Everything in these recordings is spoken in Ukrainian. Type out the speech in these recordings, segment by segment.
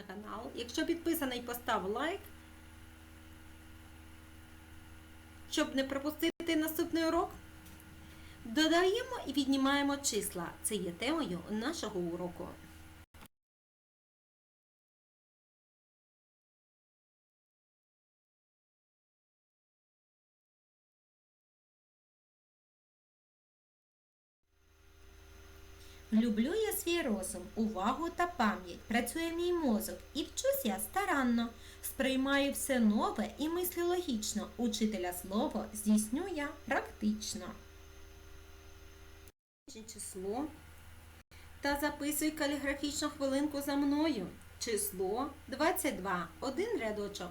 на канал. Якщо підписаний, постав лайк. Щоб не пропустити наступний урок. Додаємо і віднімаємо числа. Це є темою нашого уроку. Люблю я свій розум, увагу та пам'ять. Працює мій мозок і вчусь я старанно. Сприймаю все нове і мислю логічно. Учителя слово здійсню я практично. Число. Та записуй каліграфічну хвилинку за мною. Число 22. Один рядочок.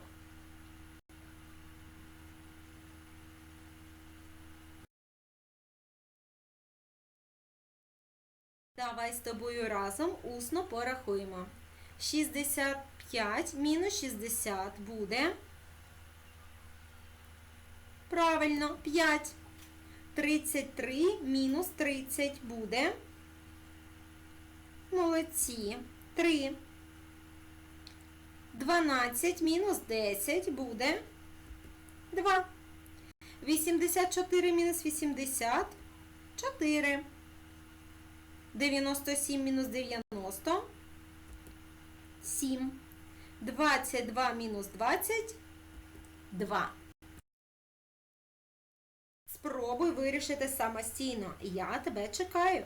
Давай з тобою разом усно порахуємо. 65 мінус 60 буде. Правильно, 5. 33 мінус 30 буде. Молодці. 3. 12 мінус 10 буде. 2. 84 мінус 80 4. 97 мінус 90 7. 22 мінус 20 2. Спробуй вирішити самостійно. Я тебе чекаю.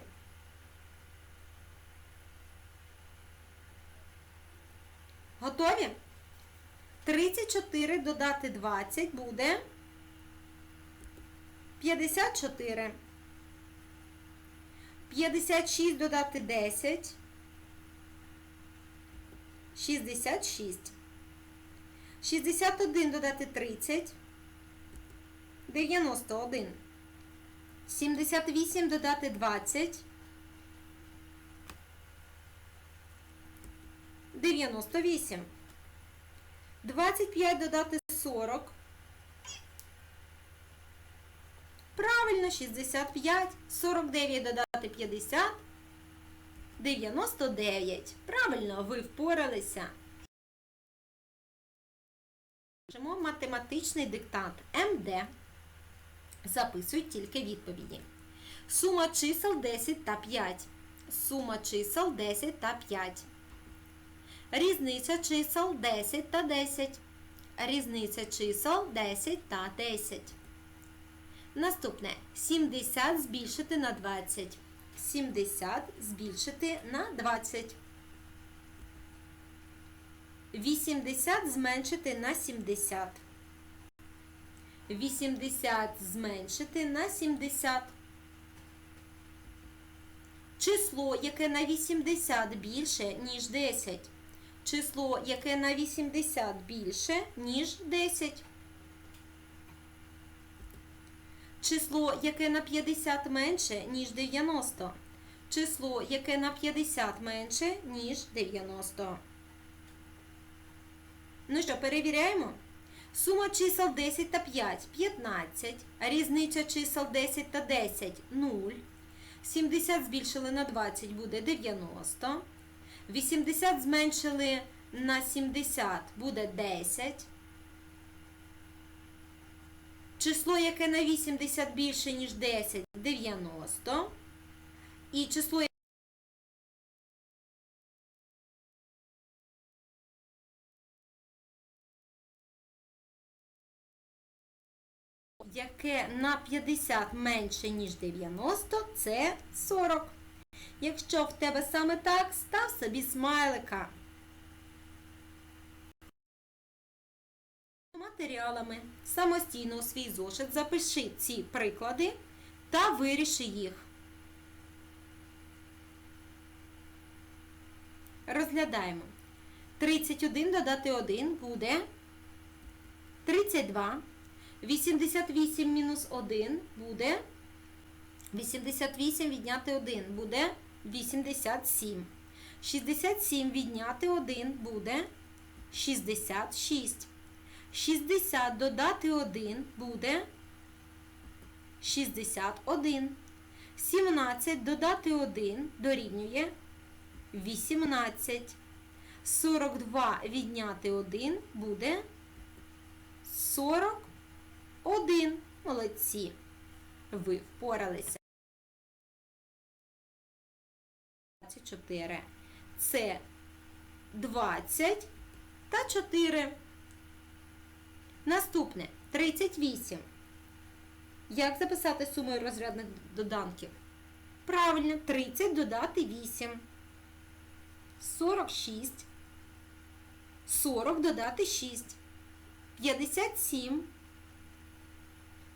Готові? 34 додати 20 буде 54. 56 додати 10. 66. 61 додати 30. 91. 78 додати 20. 98. 25 додати 40. Правильно, 65. 49 додати 50. 99. Правильно, ви впоралися. Пишемо математичний диктант МД. Записують тільки відповіді. Сума чисел 10 та 5. Сума чисел 10 та 5. Різниця чисел 10 та 10. Різниця чисел 10 та 10. Наступне 70 збільшити на 20. 70 збільшити на 20. 80 зменшити на 70. 80 зменшити на 70. Число, яке на 80 більше, ніж 10. Число, яке на 80 більше, ніж 10. Число, яке на 50 менше, ніж 90. Число, яке на 50 менше, ніж 90. Ну що, перевіряємо? Сума чисел 10 та 5 15. Різниця чисел 10 та 10 0. 70 збільшили на 20 буде 90. 80 зменшили на 70 буде 10. Число, яке на 80 більше, ніж 10 90. І число, яке на 50 менше, ніж 90, це 40. Якщо в тебе саме так, став собі смайлика. Матеріалами самостійно у свій зошит запиши ці приклади та виріши їх. Розглядаємо. 31 додати 1 буде 32. 88 мінус 1 буде 88 відняти 1 буде 87. 67 відняти 1 буде 66. 60 додати 1 буде 61. 17 додати 1 дорівнює 18. 42 відняти 1 буде 41. Молодці. Ви впоралися. 24. Це 20 та 4. Наступне 38. Як записати суму розрядних доданків? Правильно, 30 додати 8. 46. 40 додати 6. 57.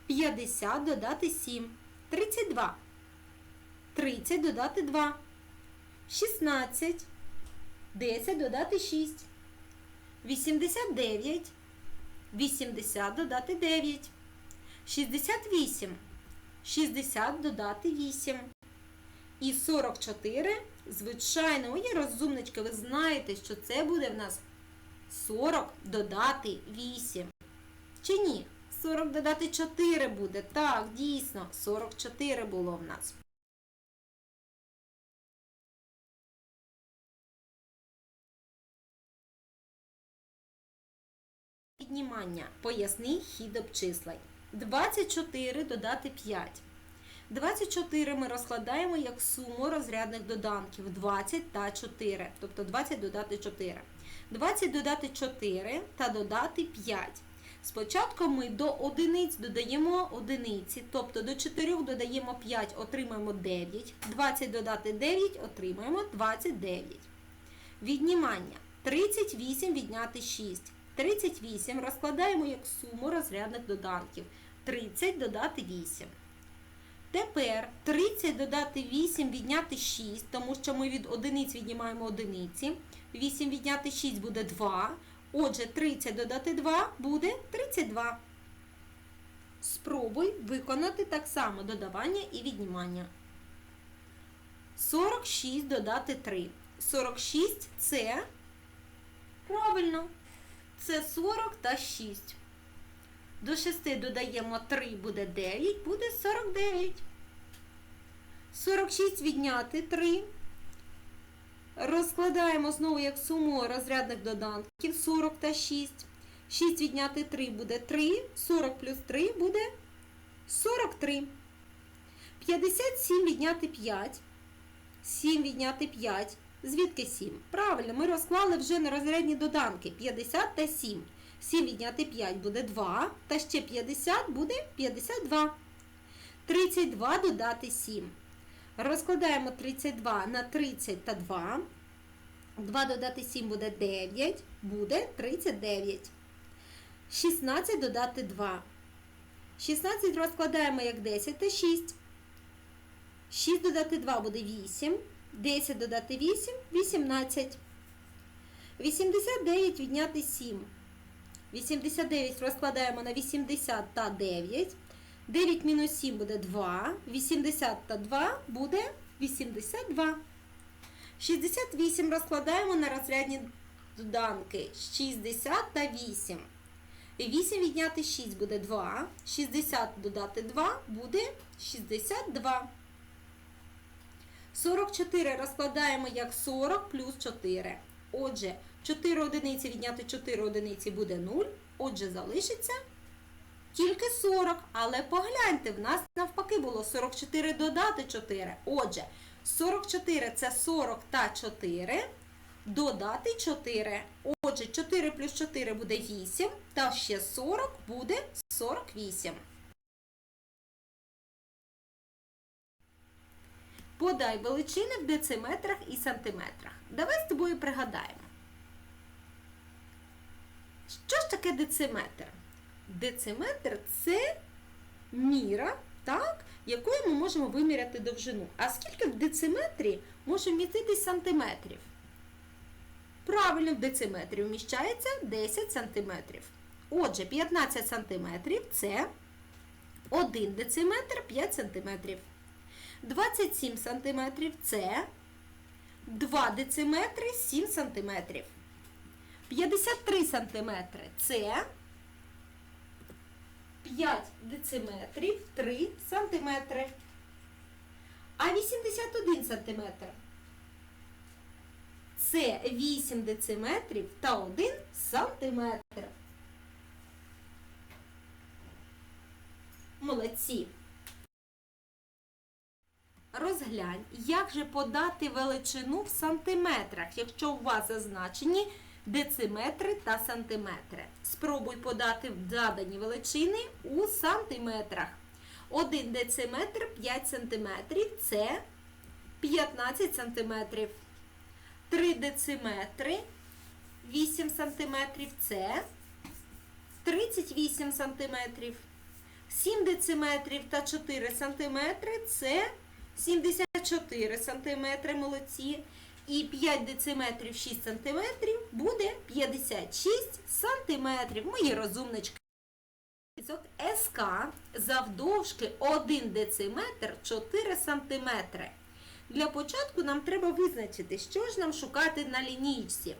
50 додати 7. 32. 30 додати 2. 16. 10 додати 6. 89. 80 додати 9. 68. 60 додати 8. І 44. Звичайно, мої розумнички, ви знаєте, що це буде в нас 40 додати 8. Чи ні? 40 додати 4 буде. Так, дійсно, 44 було в нас. Піднімання. Поясни хід обчислень. 24 додати 5. 24 ми розкладаємо як суму розрядних доданків 20 та 4. Тобто 20 додати 4. 20 додати 4 та додати 5. Спочатку ми до одиниць додаємо одиниці, тобто до 4 додаємо 5, отримаємо 9. 20 додати 9, отримаємо 29. Віднімання. 38 відняти 6. 38 розкладаємо як суму розрядних доданків. 30 додати 8. Тепер 30 додати 8 відняти 6, тому що ми від одиниць віднімаємо одиниці. 8 відняти 6 буде 2. Отже, 30 додати 2 буде 32. Спробуй виконати так само додавання і віднімання. 46 додати 3. 46 це правильно. Це 40 та 6. До 6 додаємо 3, буде 9, буде 49. 46 відняти 3. Розкладаємо знову як суму розрядних доданків 40 та 6. 6 відняти 3 буде 3. 40 плюс 3 буде 43. 57 відняти 5. 7 відняти 5. Звідки 7? Правильно, ми розклали вже на розрядні доданки 50 та 7. 7 відняти 5 буде 2, та ще 50 буде 52. 32 додати 7. Розкладаємо 32 на 30 та 2. 2 додати 7 буде 9, буде 39. 16 додати 2. 16 розкладаємо як 10 та 6. 6 додати 2 буде 8. 10 додати 8 18. 89 відняти 7. 89 розкладаємо на 80 та 9. 9 мінус 7 буде 2. 80 та 2 буде 82. 68 розкладаємо на розрядні доданки 60 та 8. 8 відняти 6 буде 2. 60 додати 2 буде 62. 44 розкладаємо як 40 плюс 4. Отже, 4 одиниці відняти 4 одиниці буде 0. Отже, залишиться тільки 40. Але погляньте, в нас навпаки було 44 додати 4. Отже, 44 це 40 та 4. Додати 4. Отже, 4 плюс 4 буде 8. Та ще 40 буде 48. Подай величини в дециметрах і сантиметрах. Давай з тобою пригадаємо. Що ж таке дециметр? Дециметр це міра, так, якою ми можемо виміряти довжину. А скільки в дециметрі може вміститись сантиметрів? Правильно, в дециметрі вміщається 10 сантиметрів. Отже, 15 сантиметрів це 1 дециметр 5 сантиметрів. 27 сантиметрів це 2 дециметри 7 сантиметрів. 53 сантиметри це 5 дециметрів 3 сантиметри. А 81 сантиметр Це 8 дециметрів та 1 сантиметр. Молодці. Розглянь, як же подати величину в сантиметрах, якщо у вас зазначені дециметри та сантиметри. Спробуй подати задані величини у сантиметрах. 1 дециметр 5 сантиметрів – це 15 сантиметрів. 3 дециметри 8 сантиметрів – це 38 сантиметрів. 7 дециметрів та 4 сантиметри – це 74 сантиметри, молодці. І 5 дециметрів 6 сантиметрів буде 56 сантиметрів. Мої розумнички. СК завдовжки 1 дециметр 4 сантиметри. Для початку нам треба визначити, що ж нам шукати на лінійці.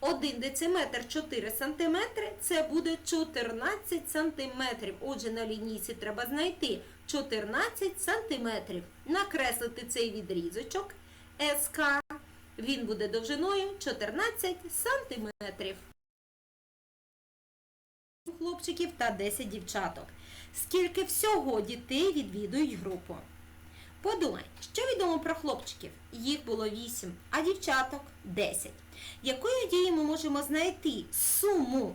1 дециметр 4 сантиметри – це буде 14 сантиметрів. Отже, на лінійці треба знайти 14 сантиметрів. Накреслити цей відрізочок СК. Він буде довжиною 14 сантиметрів. Хлопчиків та 10 дівчаток. Скільки всього дітей відвідують групу? Подумай, що відомо про хлопчиків? Їх було 8, а дівчаток 10. Якою дією ми можемо знайти суму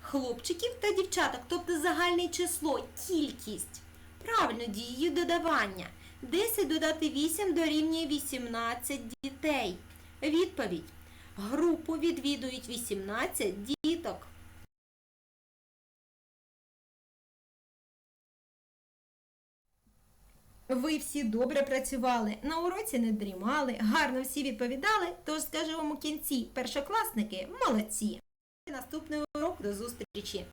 хлопчиків та дівчаток, тобто загальне число, кількість? Правильно, дією додавання. 10 додати 8 дорівнює 18 дітей. Відповідь. Групу відвідують 18 діток. Ви всі добре працювали, на уроці не дрімали, гарно всі відповідали, тож скажу вам у кінці, першокласники молодці. Наступний урок до зустрічі!